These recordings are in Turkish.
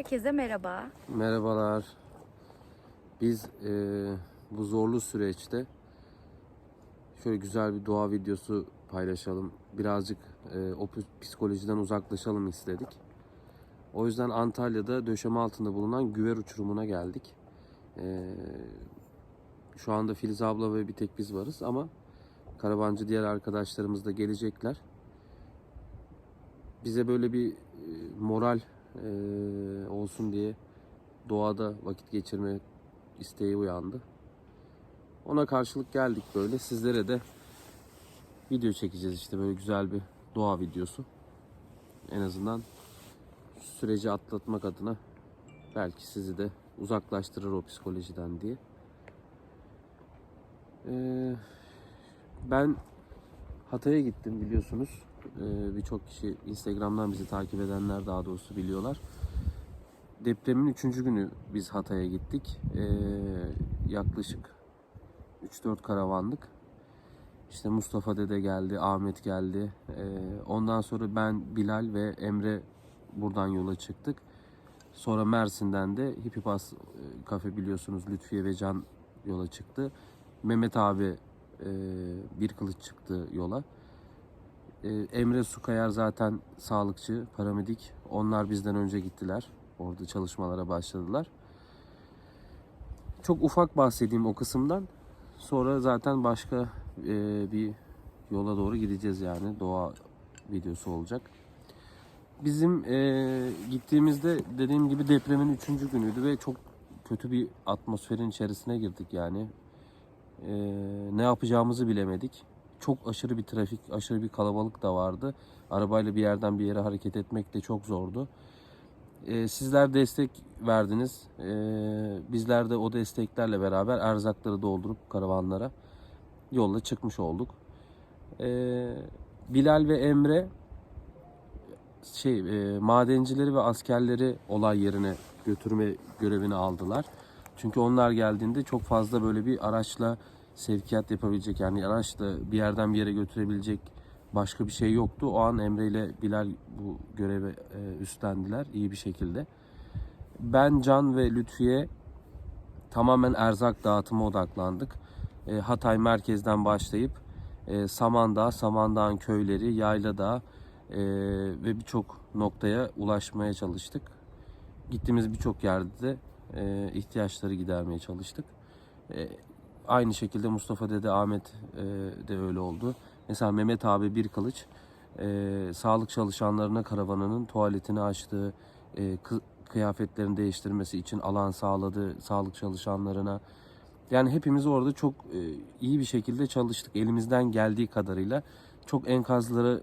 Herkese merhaba. Merhabalar. Biz e, bu zorlu süreçte şöyle güzel bir doğa videosu paylaşalım. Birazcık e, o psikolojiden uzaklaşalım istedik. O yüzden Antalya'da döşeme altında bulunan Güver Uçurumu'na geldik. E, şu anda Filiz abla ve bir tek biz varız ama Karabancı diğer arkadaşlarımız da gelecekler. Bize böyle bir e, moral e, olsun diye doğada vakit geçirme isteği uyandı. Ona karşılık geldik böyle. Sizlere de video çekeceğiz işte böyle güzel bir doğa videosu. En azından süreci atlatmak adına belki sizi de uzaklaştırır o psikolojiden diye. Ee, ben Hatay'a gittim biliyorsunuz. Ee, Birçok kişi Instagram'dan bizi takip edenler daha doğrusu biliyorlar. Depremin 3. günü biz Hatay'a gittik. Ee, yaklaşık 3-4 karavanlık. İşte Mustafa Dede geldi, Ahmet geldi. Ee, ondan sonra ben, Bilal ve Emre buradan yola çıktık. Sonra Mersin'den de Hippipas e, kafe biliyorsunuz Lütfiye ve Can yola çıktı. Mehmet abi e, bir kılıç çıktı yola. E, Emre Sukayar zaten sağlıkçı, paramedik. Onlar bizden önce gittiler. Orada çalışmalara başladılar. Çok ufak bahsedeyim o kısımdan. Sonra zaten başka e, bir yola doğru gideceğiz yani. Doğa videosu olacak. Bizim e, gittiğimizde dediğim gibi depremin üçüncü günüydü ve çok kötü bir atmosferin içerisine girdik yani. E, ne yapacağımızı bilemedik. Çok aşırı bir trafik, aşırı bir kalabalık da vardı. Arabayla bir yerden bir yere hareket etmek de çok zordu. E, sizler destek verdiniz. E, bizler de o desteklerle beraber erzakları doldurup karavanlara yolla çıkmış olduk. E, Bilal ve Emre şey e, madencileri ve askerleri olay yerine götürme görevini aldılar. Çünkü onlar geldiğinde çok fazla böyle bir araçla sevkiyat yapabilecek yani araçla bir yerden bir yere götürebilecek başka bir şey yoktu. O an Emre ile Bilal bu görevi e, üstlendiler iyi bir şekilde. Ben Can ve Lütfiye tamamen erzak dağıtıma odaklandık. E, Hatay merkezden başlayıp e, Samandağ, Samandağ'ın köyleri, Yayladağ ve birçok noktaya ulaşmaya çalıştık. Gittiğimiz birçok yerde de ihtiyaçları gidermeye çalıştık. Aynı şekilde Mustafa Dede, Ahmet e, de öyle oldu. Mesela Mehmet abi bir kılıç e, sağlık çalışanlarına karavanının tuvaletini açtı, e, kı- kıyafetlerini değiştirmesi için alan sağladı sağlık çalışanlarına. Yani hepimiz orada çok e, iyi bir şekilde çalıştık elimizden geldiği kadarıyla. Çok enkazlara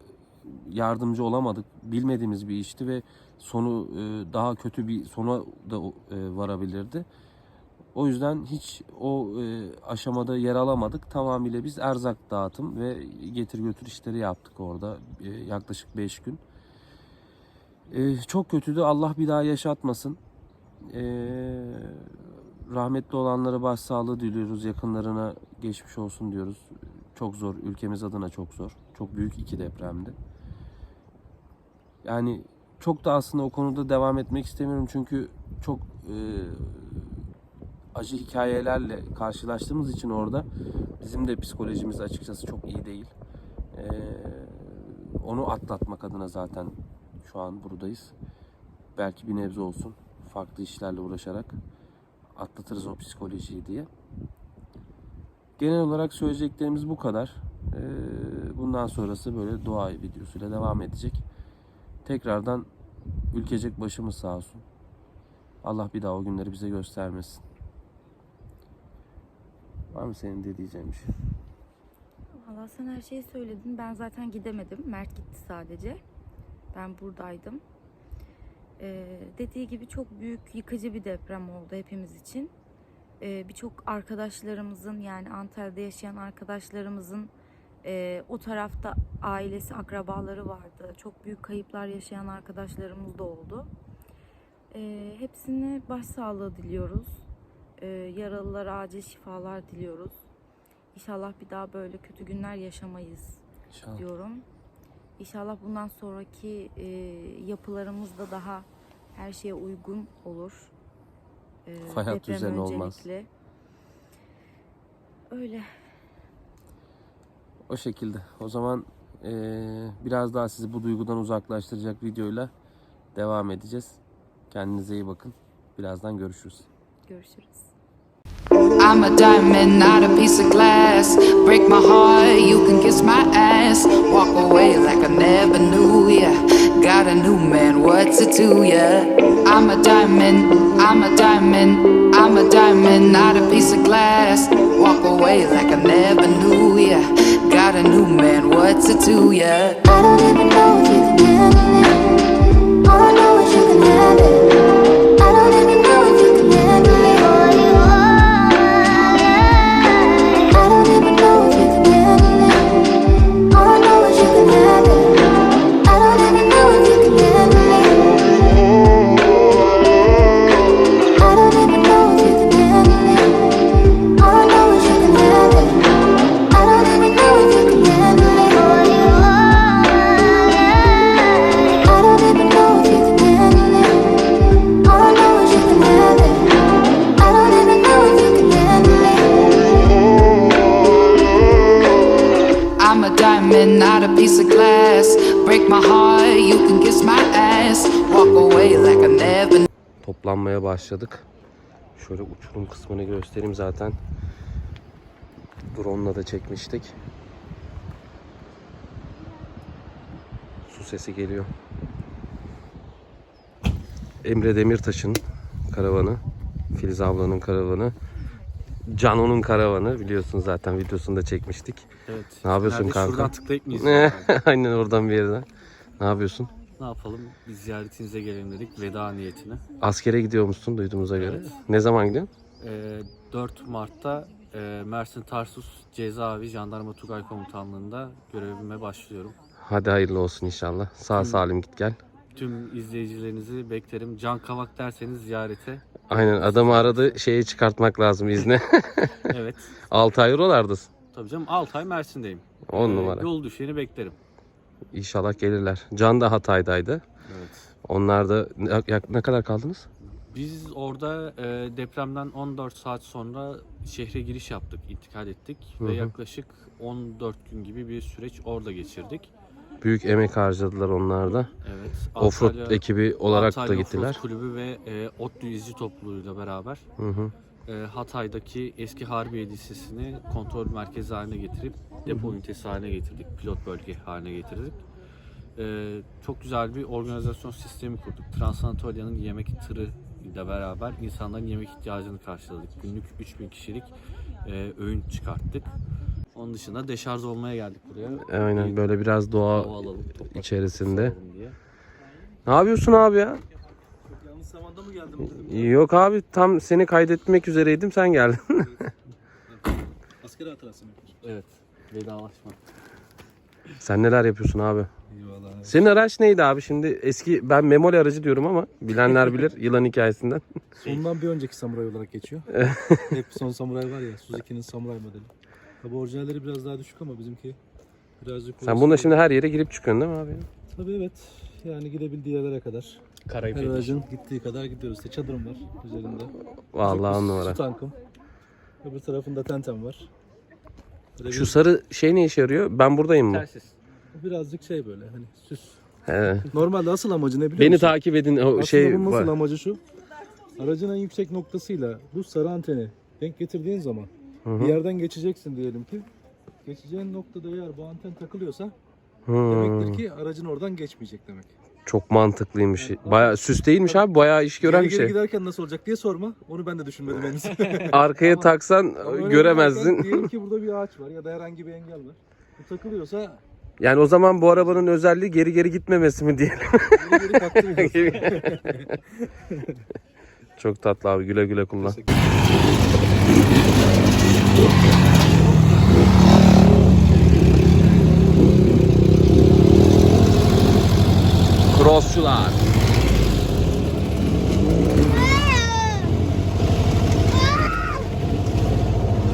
yardımcı olamadık. Bilmediğimiz bir işti ve sonu e, daha kötü bir sona da e, varabilirdi. O yüzden hiç o e, aşamada yer alamadık. Tamamıyla biz erzak dağıtım ve getir götür işleri yaptık orada e, yaklaşık 5 gün. E, çok kötüydü. Allah bir daha yaşatmasın. E, rahmetli olanlara başsağlığı diliyoruz. Yakınlarına geçmiş olsun diyoruz. Çok zor. Ülkemiz adına çok zor. Çok büyük iki depremdi. Yani çok da aslında o konuda devam etmek istemiyorum çünkü çok e, acı hikayelerle karşılaştığımız için orada bizim de psikolojimiz açıkçası çok iyi değil. E, onu atlatmak adına zaten şu an buradayız. Belki bir nebze olsun farklı işlerle uğraşarak atlatırız o psikolojiyi diye. Genel olarak söyleyeceklerimiz bu kadar. E, bundan sonrası böyle doğa videosuyla devam edecek. Tekrardan ülkecek başımız sağ olsun. Allah bir daha o günleri bize göstermesin. Var mı senin de diyeceğin bir şey? Valla sen her şeyi söyledin. Ben zaten gidemedim. Mert gitti sadece. Ben buradaydım. Ee, dediği gibi çok büyük yıkıcı bir deprem oldu hepimiz için. Ee, Birçok arkadaşlarımızın yani Antalya'da yaşayan arkadaşlarımızın e, o tarafta ailesi, akrabaları vardı. Çok büyük kayıplar yaşayan arkadaşlarımız da oldu. Ee, hepsine başsağlığı diliyoruz. Ee, yaralılara acil şifalar diliyoruz. İnşallah bir daha böyle kötü günler yaşamayız İnşallah. diyorum. İnşallah bundan sonraki e, yapılarımız da daha her şeye uygun olur. Ee, Fay hattı deprem üzerine olmaz. öncelikli. Öyle. O şekilde. O zaman eee, biraz daha sizi bu duygudan uzaklaştıracak videoyla devam edeceğiz. Kendinize iyi bakın. Birazdan görüşürüz. Görüşürüz. I'm a diamond, not a piece of glass. Break my heart, you can kiss my ass. Walk away like I never knew ya. Got a new man, what's it to ya? I'm a diamond, I'm a diamond, I'm a diamond, not a piece of glass. Walk away like I never knew ya. Got a new man, what's it to ya? I don't even know if you Toplanmaya başladık. Şöyle uçurum kısmını göstereyim zaten. Drone'la da çekmiştik. Su sesi geliyor. Emre Demirtaş'ın karavanı. Filiz ablanın karavanı. Cano'nun karavanı biliyorsun zaten videosunu da çekmiştik. Evet. Ne yapıyorsun Nerede? kanka? Şuradan tıklayıp mı izliyorsun? Aynen oradan bir yerden. Ne yapıyorsun? Ne yapalım? Biz ziyaretinize gelelim dedik veda niyetine. Askere gidiyormuşsun duyduğumuza göre. Ne zaman gidiyorsun? Ee, 4 Mart'ta e, Mersin Tarsus Cezaevi Jandarma Tugay Komutanlığı'nda görevime başlıyorum. Hadi hayırlı olsun inşallah. Sağ salim git gel. Tüm izleyicilerinizi beklerim. Can Kavak derseniz ziyarete. Aynen adamı aradı şeyi çıkartmak lazım izne. Evet. 6 ay oralardasın. Tabii canım 6 ay Mersin'deyim. 10 Ee, numara. Yol düşeni beklerim. İnşallah gelirler. Can da Hatay'daydı. Evet. Onlar da ne, kadar kaldınız? Biz orada e, depremden 14 saat sonra şehre giriş yaptık, intikal ettik Hı ve hı. yaklaşık 14 gün gibi bir süreç orada geçirdik. Büyük emek harcadılar onlar da. Evet. Offroad ekibi olarak Antalya da Offroad gittiler. Kulübü ve e, ODTÜ İzci Topluluğu'yla beraber Hı hı. E, Hatay'daki eski Harbiye Lisesi'ni kontrol merkezi haline getirip depo ünitesi haline getirdik. Pilot bölge haline getirdik. E, çok güzel bir organizasyon sistemi kurduk. Transanatolia'nın yemek tırı ile beraber insanların yemek ihtiyacını karşıladık. Günlük 3000 kişilik e, öğün çıkarttık. Onun dışında deşarj olmaya geldik buraya. Aynen böyle biraz doğa hava alalım, içerisinde. Ne yapıyorsun abi ya? Zamanda mı geldim? Yok abi tam seni kaydetmek üzereydim sen geldin. Asker hatırası mı? Evet. Vedalaşma. sen neler yapıyorsun abi? Eyvallah. Senin araç neydi abi? Şimdi eski ben memoli aracı diyorum ama bilenler bilir yılan hikayesinden. Sondan bir önceki samuray olarak geçiyor. Hep son samuray var ya Suzuki'nin samuray modeli. Tabi orijinalleri biraz daha düşük ama bizimki birazcık... Sen bununla şimdi her yere girip çıkıyorsun değil mi abi? Tabii evet. Yani gidebildiği yerlere kadar. Karayip Her aracın gittiği kadar gidiyoruz. İşte çadırım var üzerinde. Vallahi on Su numara. tankım. Öbür tarafında tentem var. Böyle Şu bir- sarı şey ne işe yarıyor? Ben buradayım mı? Telsiz. birazcık şey böyle hani süs. He. Normalde asıl amacı ne biliyor Beni musun? takip edin. O Aslında şey bunun asıl var. amacı şu. Aracın en yüksek noktasıyla bu sarı anteni denk getirdiğin zaman Hı bir hı. yerden geçeceksin diyelim ki. Geçeceğin noktada eğer bu anten takılıyorsa Hı. demektir ki aracın oradan geçmeyecek demek. Çok mantıklıymış. Bayağı süs değilmiş abi. Bayağı iş gören bir geri şey. giderken nasıl olacak diye sorma. Onu ben de düşünmedim henüz. Arkaya Ama- taksan Ama göremezsin. Diyelim ki burada bir ağaç var ya da herhangi bir engel var. Bu takılıyorsa Yani o zaman bu arabanın özelliği geri geri gitmemesi mi diyelim. geri geri. Çok tatlı abi. Güle güle kullan. Crossçular.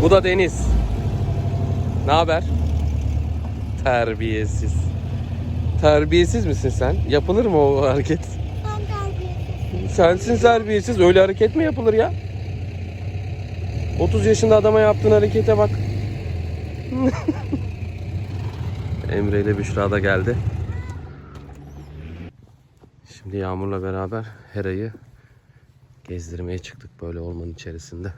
Bu da Deniz. Ne haber? Terbiyesiz. Terbiyesiz misin sen? Yapılır mı o hareket? Sensin terbiyesiz. Öyle hareket mi yapılır ya? 30 yaşında adama yaptığın harekete bak. Emre ile Büşra da geldi. Şimdi Yağmur'la beraber Hera'yı gezdirmeye çıktık böyle ormanın içerisinde.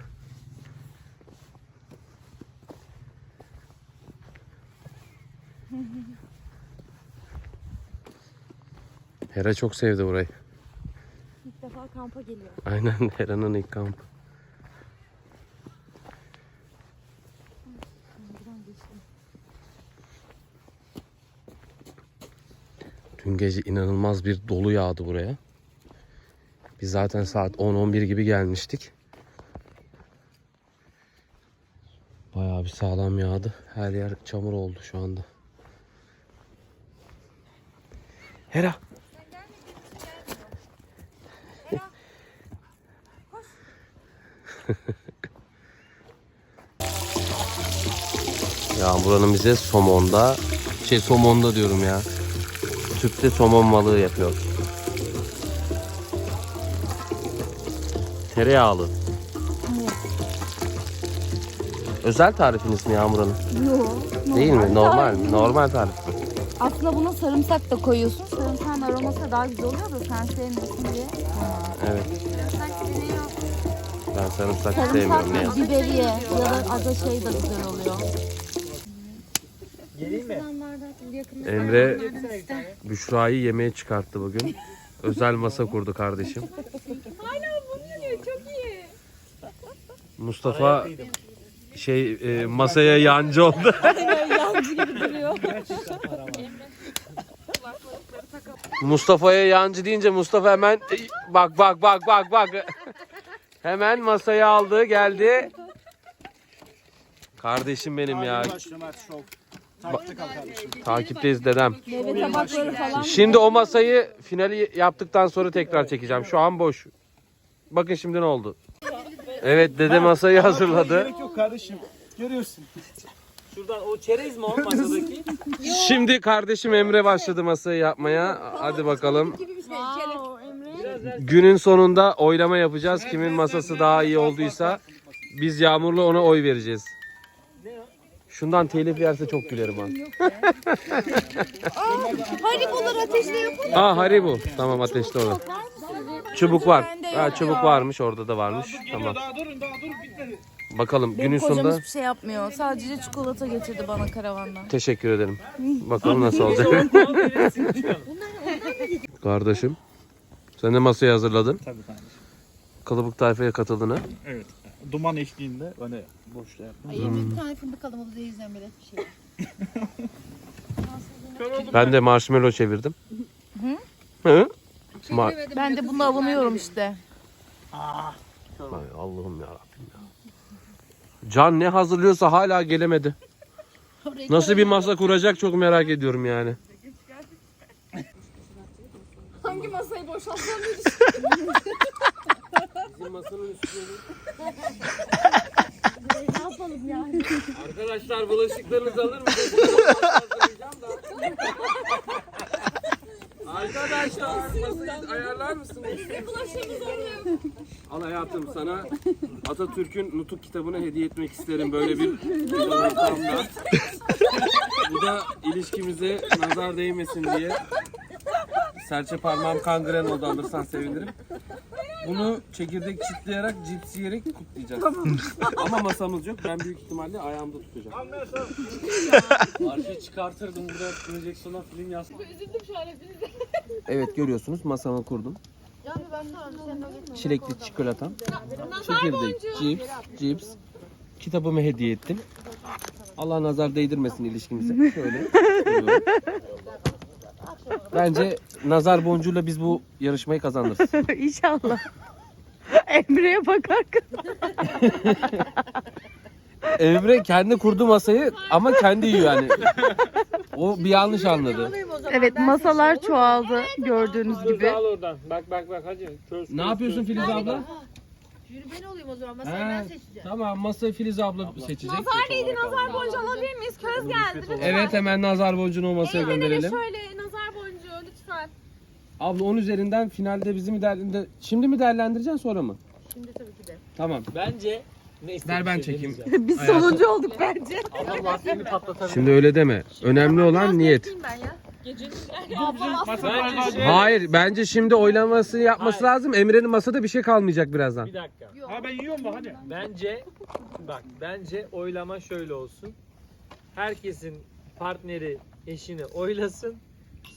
Hera çok sevdi burayı. İlk defa kampa geliyor. Aynen Hera'nın ilk kampı. Dün gece inanılmaz bir dolu yağdı buraya. Biz zaten saat 10-11 gibi gelmiştik. Bayağı bir sağlam yağdı. Her yer çamur oldu şu anda. Hera. Ya buranın bize somonda şey somonda diyorum ya. Tüpte somon balığı yapıyor. Tereyağlı. Özel tarifiniz mi ya buranın? Yok. Değil mi? Normal mi? Normal tarif mi? Aslında buna sarımsak da koyuyorsun. Sarımsağın aroması daha güzel oluyor da sen sevmiyorsun diye. Evet. Ben sarımsak sevmiyorum. Ne Sarımsak yazık. biberiye ya da ada şey de güzel oluyor. Emre Büşra'yı yemeğe çıkarttı bugün. Özel masa kurdu kardeşim. Mustafa şey e, masaya yancı oldu. Mustafa'ya yancı deyince Mustafa hemen bak bak bak bak bak. Hemen masaya aldı geldi. Kardeşim benim ya. Takipteyiz dedem. Meyve tabakları falan. Şimdi o masayı finali yaptıktan sonra tekrar çekeceğim. Şu an boş. Bakın şimdi ne oldu. Evet dede masayı hazırladı. Gerek yok kardeşim. Görüyorsun. Şuradan o çerez mi o masadaki? Şimdi kardeşim Emre başladı masayı yapmaya. Hadi bakalım. Günün sonunda oylama yapacağız. Kimin masası daha iyi olduysa biz Yağmur'la ona oy vereceğiz. Şundan telif yerse çok gülerim ha. Haribolar ateşle yapalım. Aa Haribo. Tamam ateşte onu. Çubuk var. Ha, çubuk varmış orada da varmış. Tamam. Daha durun daha durun bitmedi. Bakalım günün Benim kocam sonunda hiçbir şey yapmıyor. Sadece çikolata getirdi bana karavandan. teşekkür ederim. Bakalım nasıl olacak. Kardeşim. Sen de masayı hazırladın. Tabii kardeşim. Kılıbık tayfaya katıldığını. Evet. Duman eşliğinde hani boşta yaptım. Ay o da izleyen böyle bir şey. Ben de marshmallow çevirdim. Hı? Ma- Ben de bunu avunuyorum işte. Ay Allah'ım ya Rabbim ya. Can ne hazırlıyorsa hala gelemedi. Nasıl bir masa kuracak çok merak ediyorum yani. Hangi masayı boşaltsam Bizim masanın üstüne Arkadaşlar bulaşıklarınızı alır mısınız? Arkadaşlar masayı ayarlar mısınız? Al hayatım sana Atatürk'ün Nutuk kitabını hediye etmek isterim böyle bir ortamda. Bu da ilişkimize nazar değmesin diye. Serçe parmağım kangren oldu alırsan sevinirim. Bunu çekirdek çitleyerek, cips yiyerek kutlayacağız. Ama masamız yok. Ben büyük ihtimalle ayağımda tutacağım. Arşa çıkartırdım burada projeksiyona film yaz. Evet görüyorsunuz masamı kurdum. Çilekli çikolatam. Çekirdek, cips, cips. Kitabımı hediye ettim. Allah nazar değdirmesin ilişkimize. Şöyle. koyuyorum. Bence nazar boncuğuyla biz bu yarışmayı kazanırız. İnşallah. Emre'ye bakar. Emre kendi kurdu masayı ama kendi yiyor yani. O bir yanlış anladı. Evet masalar çoğaldı gördüğünüz gibi. Al oradan. Bak bak bak hadi. Köz, Ne yapıyorsun Filiz abla? Jüri ben olayım o zaman. Masayı He, ben seçeceğim. tamam masayı Filiz abla seçecek. Nazar değdi nazar boncuğu alabilir miyiz? Köz geldi lütfen. Evet hemen nazar boncuğunu o masaya Elden ele gönderelim. şöyle nazar boncuğu lütfen. Abla 10 üzerinden finalde bizi mi değerlendir... Şimdi mi değerlendireceksin sonra mı? Şimdi tabii ki de. Tamam. Bence ne Ver ben istediğini çekeyim. Biz sonuncu olduk bence. Adam lastiğini patlatabilir. Şimdi öyle deme. Önemli olan niyet. Bence şey... Hayır bence şimdi oylaması yapması Hayır. lazım. Emre'nin masada bir şey kalmayacak birazdan. Bir dakika. Ha ben yiyorum bak hadi. Bence bak bence oylama şöyle olsun. Herkesin partneri eşini oylasın.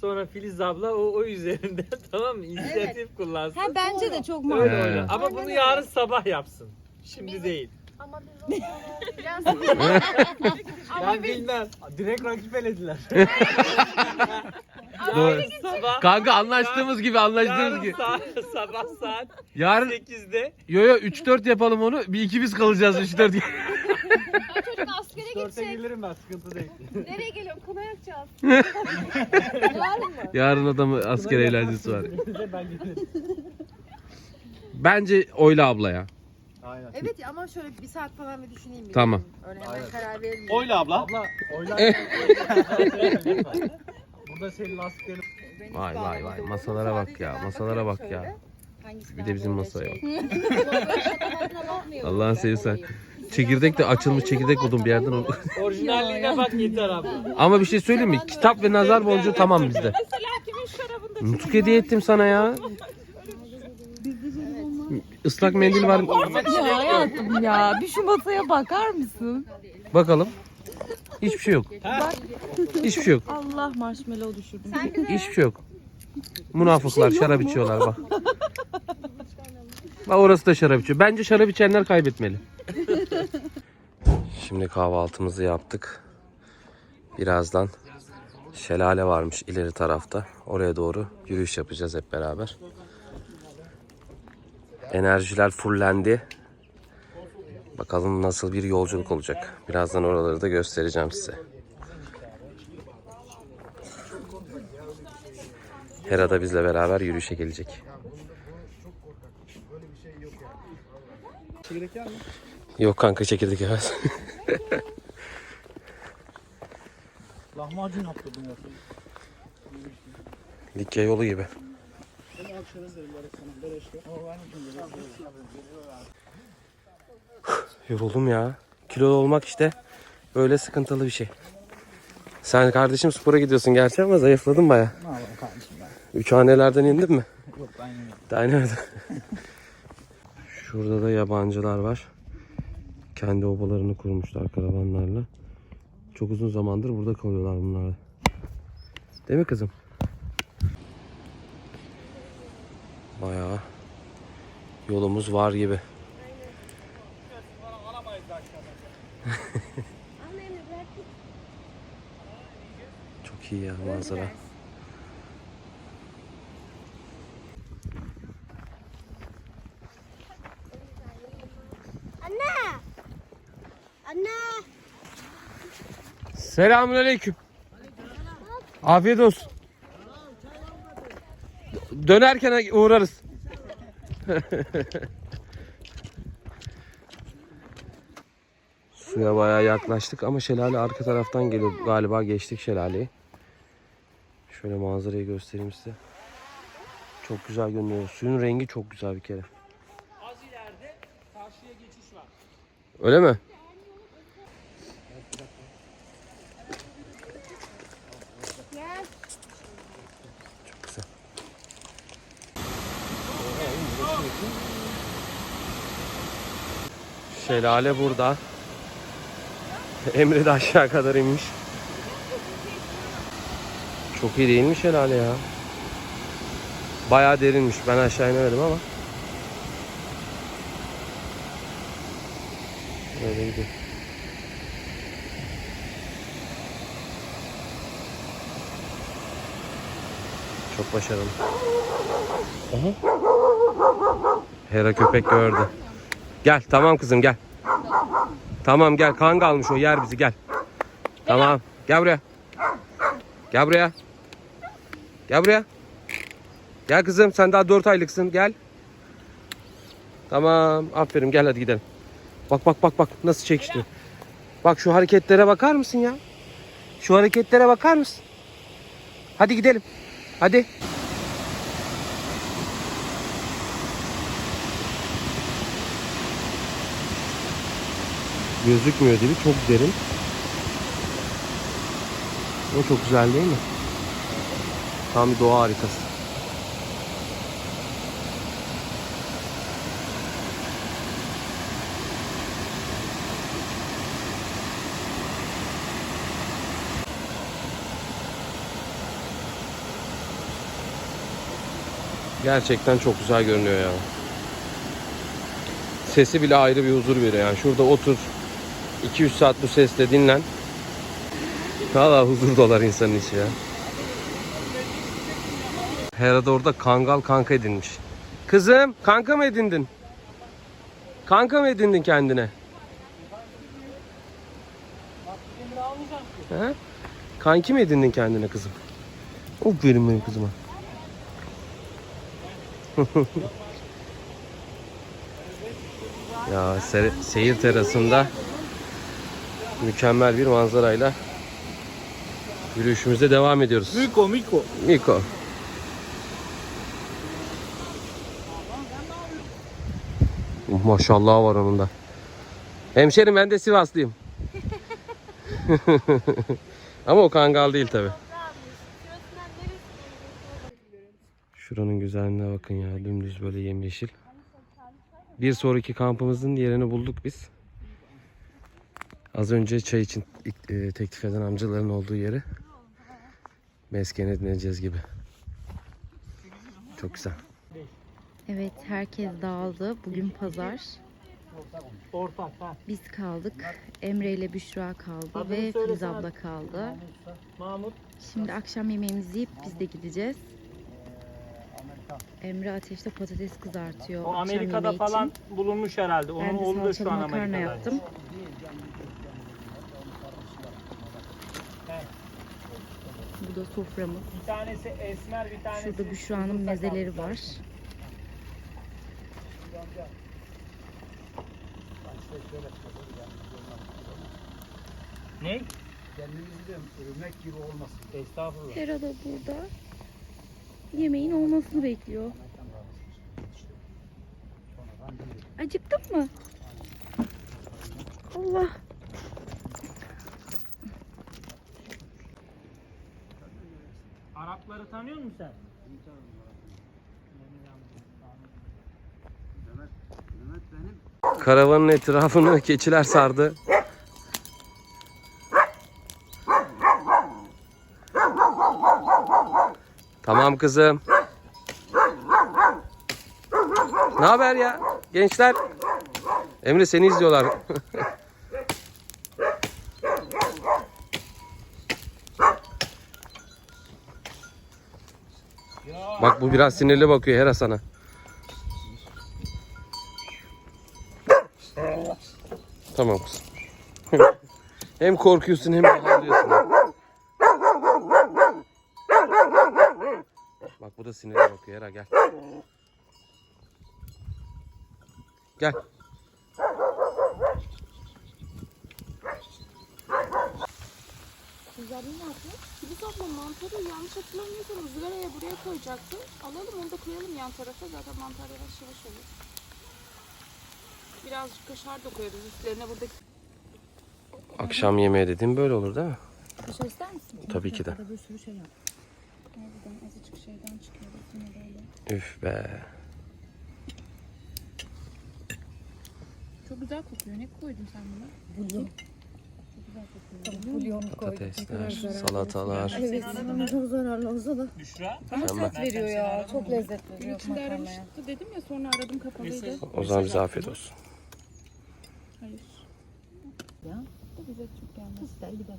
Sonra Filiz abla o o üzerinden tamam mı? İnisiyatif kullansın. Ha bence de çok Öyle He. oyla. Ama bunu yarın sabah yapsın. Şimdi değil. Ama biz Ben bilmem. Direkt rakip elediler. Doğru. sabah Kanka anlaştığımız gibi anlaştığımız yarın gibi. saat, sabah saat Yarın 8'de yo yo 3-4 yapalım onu. Bir iki biz kalacağız 3-4. çocuk askere 4'e gidecek. gelirim ben sıkıntı değil. Nereye geliyorum? Kına yakacağız. Yarın adamı asker eğlencesi var. ben. Bence oyla abla ya. Aynen. Evet ama şöyle bir saat falan bir düşüneyim. bir Tamam. Öyle hemen karar vermeyeyim. Oyla abla. Abla oyla. Burada senin lastiklerin Vay vay vay masalara bak ya masalara bak ya. Bir de bizim masaya bak. Allah'ın seversen. Çekirdek de açılmış çekirdek buldum bir yerden. orijinalliğine bak yeter abla. Ama bir şey söyleyeyim mi? Kitap ve nazar boncuğu tamam bizde. Nutuk hediye ettim sana ya. Islak mendil var. Ya hayatım ya bir şu masaya bakar mısın? Bakalım. Hiçbir şey yok. Hiçbir şey yok. Allah marshmallow düşürdüm. Hiçbir şey yok. Münafıklar şarap içiyorlar bak. Bak orası da şarap içiyor. Bence şarap içenler kaybetmeli. Şimdi kahvaltımızı yaptık. Birazdan şelale varmış ileri tarafta. Oraya doğru yürüyüş yapacağız hep beraber. Enerjiler fullendi. Bakalım nasıl bir yolculuk olacak. Birazdan oraları da göstereceğim size. Hera da bizle beraber yürüyüşe gelecek. Yok kanka çekirdek evet. Lahmacun yaptırdım ya. Likya yolu gibi. Yoruldum ya. Kilolu olmak işte böyle sıkıntılı bir şey. Sen kardeşim spora gidiyorsun gerçi ama zayıfladın baya. Ne yapalım kardeşim ya? Üç hanelerden indin mi? Yok ben. Daha inemedim. Şurada da yabancılar var. Kendi obalarını kurmuşlar karavanlarla. Çok uzun zamandır burada kalıyorlar bunlar. Değil mi kızım? Bayağı yolumuz var gibi. Çok iyi ya manzara. Selamünaleyküm. Afiyet olsun. Dönerken uğrarız. Suya bayağı yaklaştık ama şelale arka taraftan geliyor. Galiba geçtik şelaleyi. Şöyle manzarayı göstereyim size. Çok güzel görünüyor. Suyun rengi çok güzel bir kere. Az ileride karşıya geçiş var. Öyle mi? Çok güzel. Şelale burada. Emre de aşağı kadar inmiş. Çok iyi değil mi şelale ya? Bayağı derinmiş. Ben aşağı inemedim ama. Böyle gidiyor. Çok başarılı. Aha. Hera köpek gördü. Gel tamam kızım gel. Tamam gel kan kalmış o yer bizi gel. Tamam gel buraya. Gel buraya. Gel buraya. Gel kızım sen daha 4 aylıksın gel. Tamam aferin gel hadi gidelim. Bak bak bak bak nasıl çekişti. Bak şu hareketlere bakar mısın ya? Şu hareketlere bakar mısın? Hadi gidelim. Hadi. Gözükmüyor dibi çok derin. O çok güzel değil mi? Tam bir doğa harikası. Gerçekten çok güzel görünüyor ya. Sesi bile ayrı bir huzur veriyor yani. Şurada otur 2-3 saat bu sesle dinlen. Valla huzur dolar insanın içi ya. Herhalde orada kangal kanka edinmiş. Kızım kanka mı edindin? Kanka mı edindin kendine? He? Kanki mi edindin kendine kızım? O benim benim kızıma. ya se- seyir terasında mükemmel bir manzarayla yürüyüşümüze devam ediyoruz. Miko Miko. Miko. Oh, Maşallah var onun da. Hemşerim ben de Sivaslıyım. Ama o kangal değil tabi. Şuranın güzelliğine bakın ya. Dümdüz böyle yemyeşil. Bir sonraki kampımızın yerini bulduk biz. Az önce çay için e, teklif eden amcaların olduğu yeri mesken edineceğiz gibi. Çok güzel. Evet herkes dağıldı. Bugün pazar. Ortak ha. Biz kaldık. Emre ile Büşra kaldı Adını ve Filiz abla kaldı. Mahmut. Şimdi akşam yemeğimizi yiyip biz de gideceğiz. Emre ateşte patates kızartıyor O Amerika'da yemeği falan için. bulunmuş herhalde. Onun Ben de oğlu da şu an Amerika'da. yaptım. Bu da soframız. Bir tanesi esmer, bir tanesi Şurada Büşra'nın mezeleri var. Ne? Kendimizi de övmek gibi olmasın. Estağfurullah. Hera da burada. Yemeğin olmasını bekliyor. Acıktın mı? Allah. Tanıyor musun sen? Karavanın etrafını keçiler sardı. Tamam kızım. Ne haber ya? Gençler. Emre seni izliyorlar. Bak bu biraz sinirli bakıyor Hera sana. Tamam kızım. hem korkuyorsun hem ağlıyorsun. Bak bu da sinirli bakıyor Hera gel. Gel. Güzel ne yapıyor? Filiz abla mantarı yanlış hatırlamıyorsam ızgaraya buraya koyacaktı. Alalım onu da koyalım yan tarafa. Zaten mantar yavaş yavaş olur. Birazcık kaşar da koyarız üstlerine buradaki. Akşam yemeği dediğim böyle olur değil mi? Kaşar ister misin? Tabii ki de. Bir sürü şey yap. Azıcık şeyden çıkıyor. Yine böyle. Üf be. Çok güzel kokuyor. Ne koydun sen buna? Bulyon. Bulyon Patatesler, salatalar. Evet. Çok zararlı olsa da. Büşra. Mükemmel. veriyor ya. Çok lezzetli veriyor İçinde aramıştı dedim ya sonra aradım kapalıydı. O zaman bize afiyet olsun. Hayır. Ya. Bu bize çok gelmez. İster gider.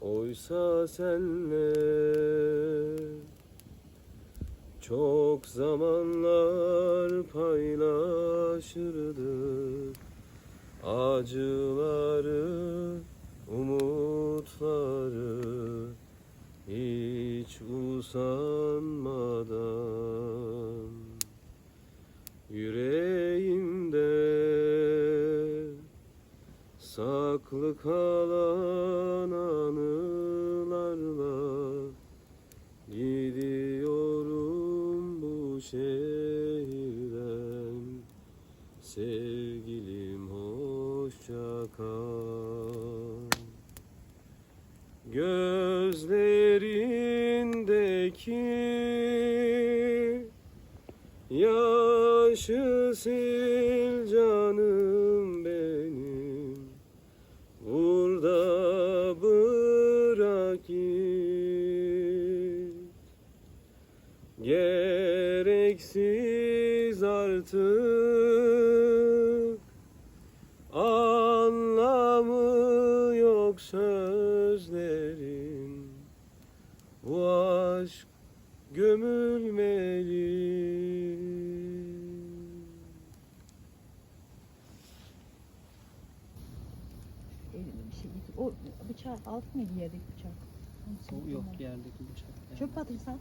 Oysa senle çok zamanlar paylaşırdık acıları, umutları. Hiç usanmadan yüreğimde Saklı kalan anılarla sevgilim hoşça kal. Gözlerindeki yaşı sil canım benim. Burada bırak git. Gereksiz artık Anlamı yok sözlerin Bu aşk gömülmeli bir şey. O bıçağı altın mıydı yerdeki bıçak? Yok yerdeki bıçak. Çöp atırsan.